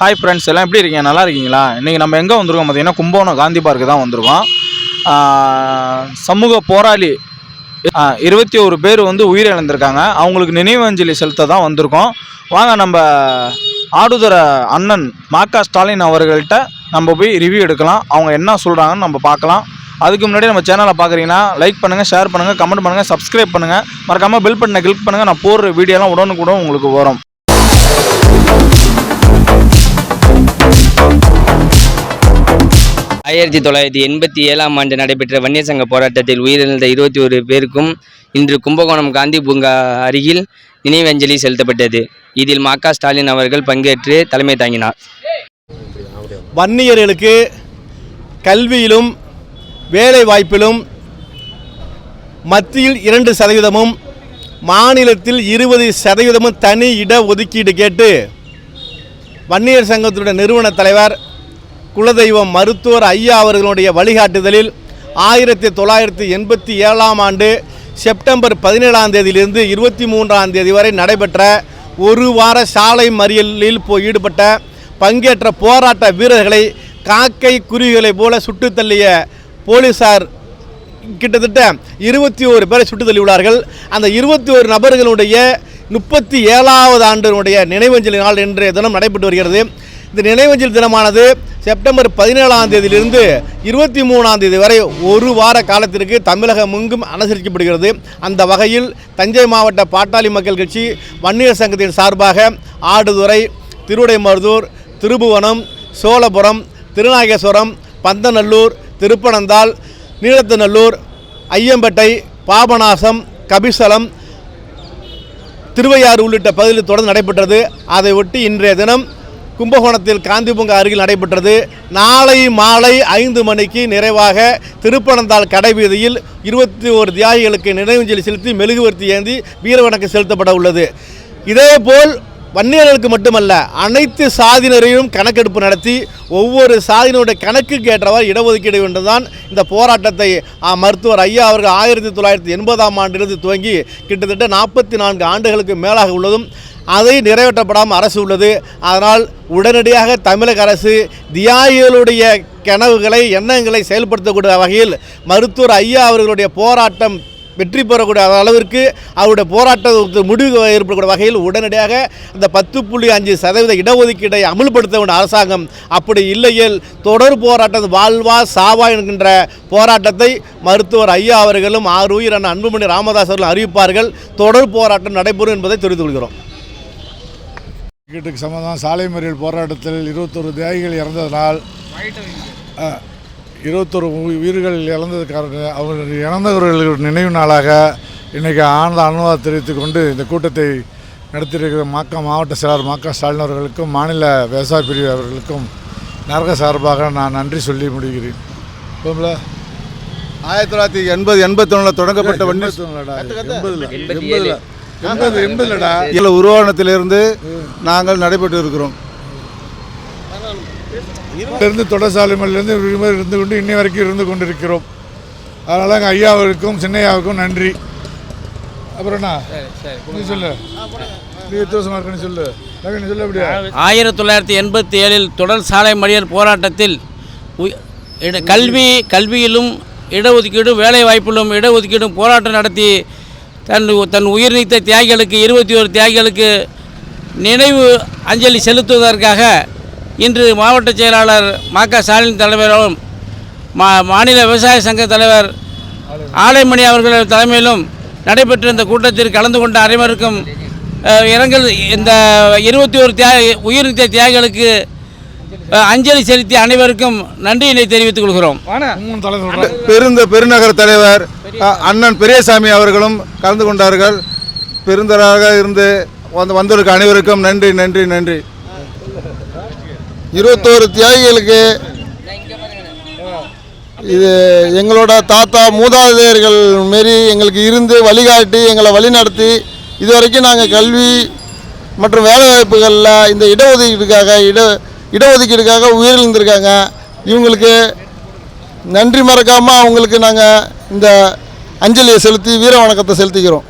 Hi friends எல்லாம் எப்படி இருக்கீங்க? நல்லா இருக்கீங்களா? இன்றைக்கி நம்ம எங்கே வந்திருக்கோம் பார்த்தீங்கன்னா கும்பகோணம் காந்தி பார்க்கு தான் வந்திருக்கோம். சமூக போராளி இருபத்தி ஒரு பேர் வந்து உயிரிழந்திருக்காங்க. அவங்களுக்கு நினைவஞ்சலி செலுத்த தான் வந்திருக்கோம். வாங்க நம்ம ஆடுதுற அண்ணன் மாக்கா ஸ்டாலின் அவர்கள்ட்ட நம்ம போய் ரிவ்யூ எடுக்கலாம். அவங்க என்ன சொல்கிறாங்கன்னு நம்ம பார்க்கலாம். அதுக்கு முன்னாடி நம்ம சேனலை பார்க்குறீங்கன்னா லைக் பண்ணுங்கள் ஷேர் பண்ணுங்கள் கமெண்ட் பண்ணுங்கள் சப்ஸ்கிரைப் பண்ணுங்கள் மறக்காமல் பில் பண்ண கிளிக் பண்ணுங்கள் நான் போடுற வீடியோலாம் உடனுக்குடன் உங்களுக்கு வரும். ஆயிரத்தி தொள்ளாயிரத்தி எண்பத்தி ஏழாம் ஆண்டு நடைபெற்ற வன்னியர் சங்க போராட்டத்தில் உயிரிழந்த இருபத்தி ஒரு பேருக்கும் இன்று கும்பகோணம் காந்தி பூங்கா அருகில் நினைவஞ்சலி செலுத்தப்பட்டது. இதில் மாக்கா ஸ்டாலின் அவர்கள் பங்கேற்று தலைமை தாங்கினார். வன்னியர்களுக்கு கல்வியிலும் வேலை வாய்ப்பிலும் மத்தியில் இரண்டு சதவீதமும் மாநிலத்தில் இருபது சதவீதமும் தனி இட ஒதுக்கீடு கேட்டு வன்னியர் சங்கத்தினுடைய நிறுவன தலைவர் குலதெய்வம் மருத்துவர் ஐயா அவர்களுடைய வழிகாட்டுதலில் ஆயிரத்தி தொள்ளாயிரத்தி எண்பத்தி ஏழாம் ஆண்டு செப்டம்பர் பதினேழாம் தேதியிலிருந்து இருபத்தி மூன்றாம் தேதி வரை நடைபெற்ற ஒரு வார சாலை மறியலில் போய் ஈடுபட்ட பங்கேற்ற போராட்ட வீரர்களை காக்கை குருவிகளைப் போல சுட்டு தள்ளிய போலீசார் கிட்டத்தட்ட இருபத்தி ஒரு பேரை சுட்டு தள்ளியுள்ளார்கள். அந்த இருபத்தி ஒரு நபர்களுடைய முப்பத்தி ஏழாவது ஆண்டினுடைய நினைவஞ்சலி நாள் இன்றைய தினம் நடைபெற்று வருகிறது. இந்த நினைவஞ்சல் தினமானது செப்டம்பர் பதினேழாம் தேதியிலிருந்து இருபத்தி மூணாம் தேதி வரை ஒரு வார காலத்திற்கு தமிழகம் எங்கும் அனுசரிக்கப்படுகிறது. அந்த வகையில் தஞ்சை மாவட்ட பாட்டாளி மக்கள் கட்சி வன்னியர் சங்கத்தின் சார்பாக ஆடுதுறை திருவுடைமருதூர் திருபுவனம் சோழபுரம் திருநாகேஸ்வரம் பந்தநல்லூர் திருப்பனந்தாள் நீலத்தநல்லூர் ஐயம்பேட்டை பாபநாசம் கபிசலம் திருவையாறு உள்ளிட்ட பகுதியில் தொடர்ந்து நடைபெற்றது. அதை ஒட்டி இன்றைய தினம் கும்பகோணத்தில் காந்தி பூங்கா அருகில் நடைபெற்றது. நாளை மாலை ஐந்து மணிக்கு நிறைவாக திருப்பனந்தாள் கடைவீதியில் இருபத்தி ஒரு தியாகிகளுக்கு நினைவஞ்சலி செலுத்தி மெழுகுவர்த்தி ஏந்தி வீரவணக்கம் செலுத்தப்பட உள்ளது. இதேபோல் வன்னியர்களுக்கு மட்டுமல்ல அனைத்து சாதியினரையும் கணக்கெடுப்பு நடத்தி ஒவ்வொரு சாதியினுடைய கணக்குக்கு ஏற்றவாறு இடஒதுக்கீடு என்றுதான் இந்த போராட்டத்தை மருத்துவர் ஐயா அவர்கள் ஆயிரத்தி தொள்ளாயிரத்தி எண்பதாம் ஆண்டிலிருந்து துவங்கி கிட்டத்தட்ட நாற்பத்தி நான்கு ஆண்டுகளுக்கு மேலாக உள்ளதும் அதை நிறைவேற்றப்படாமல் அரசு உள்ளது. அதனால் உடனடியாக தமிழக அரசு தியாகிகளுடைய கனவுகளை எண்ணங்களை செயல்படுத்தக்கூடிய வகையில் மருத்துவர் ஐயா அவர்களுடைய போராட்டம் வெற்றி பெறக்கூடிய அளவிற்கு அவருடைய போராட்டத்துக்கு முடிவு ஏற்படக்கூடிய வகையில் உடனடியாக இந்த பத்து புள்ளி அஞ்சு சதவீத இடஒதுக்கீட்டை அமல்படுத்த வேண்டிய அரசாங்கம் அப்படி இல்லையேல் தொடர் போராட்டம் வாழ்வா சாவா என்கின்ற போராட்டத்தை மருத்துவர் ஐயா அவர்களும் ஆறு உயிர் அண்ணன் அன்புமணி ராமதாஸ் அவர்களும் அறிவிப்பார்கள். தொடர் போராட்டம் நடைபெறும் என்பதை தெரிவித்துக் கொள்கிறோம். வீட்டுக்கு சம்மந்தம் சாலை மறியல் போராட்டத்தில் இருபத்தொரு தியாகிகள் இறந்ததனால் இருபத்தொரு உயி- உயிர்கள் இழந்தது காரணம் அவர்கள் இறந்தவர்கள் நினைவு நாளாக இன்றைக்கி ஆனந்த அனுபவம் தெரிவித்துக் கொண்டு இந்த கூட்டத்தை நடத்தியிருக்கிற மாக்கா மாவட்ட செயலாளர் மாக்கா ஸ்டாலின் அவர்களுக்கும் மாநில விவசாய பிரிவு அவர்களுக்கும் நரக சார்பாக நான் நன்றி சொல்லி முடிகிறேன். போம்ல? ஆயிரத்தி தொள்ளாயிரத்தி எண்பது எண்பத்தொன்னில் தொடங்கப்பட்ட எண்பதுல எண்பதுல. எண்பது எண்பதுலடா இதில் உருவானத்திலிருந்து நாங்கள் நடைபெற்று இருக்கிறோம். இருந்து தொடர்சாலை மலையிலிருந்து விடுமுறை இருந்து கொண்டு இன்னை வரைக்கும் இருந்து கொண்டிருக்கிறோம். அதனால் எங்கள் ஐயாவிற்கும் சின்னையாவுக்கும் நன்றி. அப்புறம் நீ சொல்லு. நீ வித்தியாசமாக இருக்குன்னு சொல்லு. சொல்லு ஆயிரத்தி தொள்ளாயிரத்தி எண்பத்தி ஏழில் தொடர் சாலை மறியல் போராட்டத்தில் கல்வி கல்வியிலும் இடஒதுக்கீடும் வேலை வாய்ப்பிலும் இடஒதுக்கீடும் போராட்டம் நடத்தி தன் தன் உயிர் நீத்த தியாகிகளுக்கு இருபத்தி ஒரு தியாகிகளுக்கு நினைவு அஞ்சலி செலுத்துவதற்காக இன்று மாவட்ட செயலாளர் மா. க. ஸ்டாலின் தலைவரும் மா மாநில விவசாய சங்க தலைவர் ஆலைமணி அவர்கள் தலைமையிலும் நடைபெற்ற இந்த கூட்டத்தில் கலந்து கொண்ட அனைவருக்கும் இரங்கல் இந்த இருபத்தி ஒரு தியாகி உயிர்நீத்த தியாகிகளுக்கு அஞ்சலி செலுத்திய அனைவருக்கும் நன்றியினை தெரிவித்துக் கொள்கிறோம். பெருந்த பெருநகர தலைவர் அண்ணன் பெரியசாமி அவர்களும் கலந்து கொண்டார்கள். பெருந்தராக இருந்து வந்து வந்தவருக்கு அனைவருக்கும் நன்றி நன்றி நன்றி. இருபத்தோரு தியாகிகளுக்கு இது எங்களோட தாத்தா மூதாதையர்கள் மாரி எங்களுக்கு இருந்து வழிகாட்டி எங்களை வழிநடத்தி இதுவரைக்கும் நாங்கள் கல்வி மற்றும் வேலைவாய்ப்புகளில் இந்த இடஒதுக்கீடுக்காக இட இடஒதுக்கீடுக்காக உயிரிழந்திருக்காங்க. இவங்களுக்கு நன்றி மறக்காமல் அவங்களுக்கு நாங்கள் இந்த அஞ்சலியை செலுத்தி வீர வணக்கத்தை செலுத்திக்கிறோம்.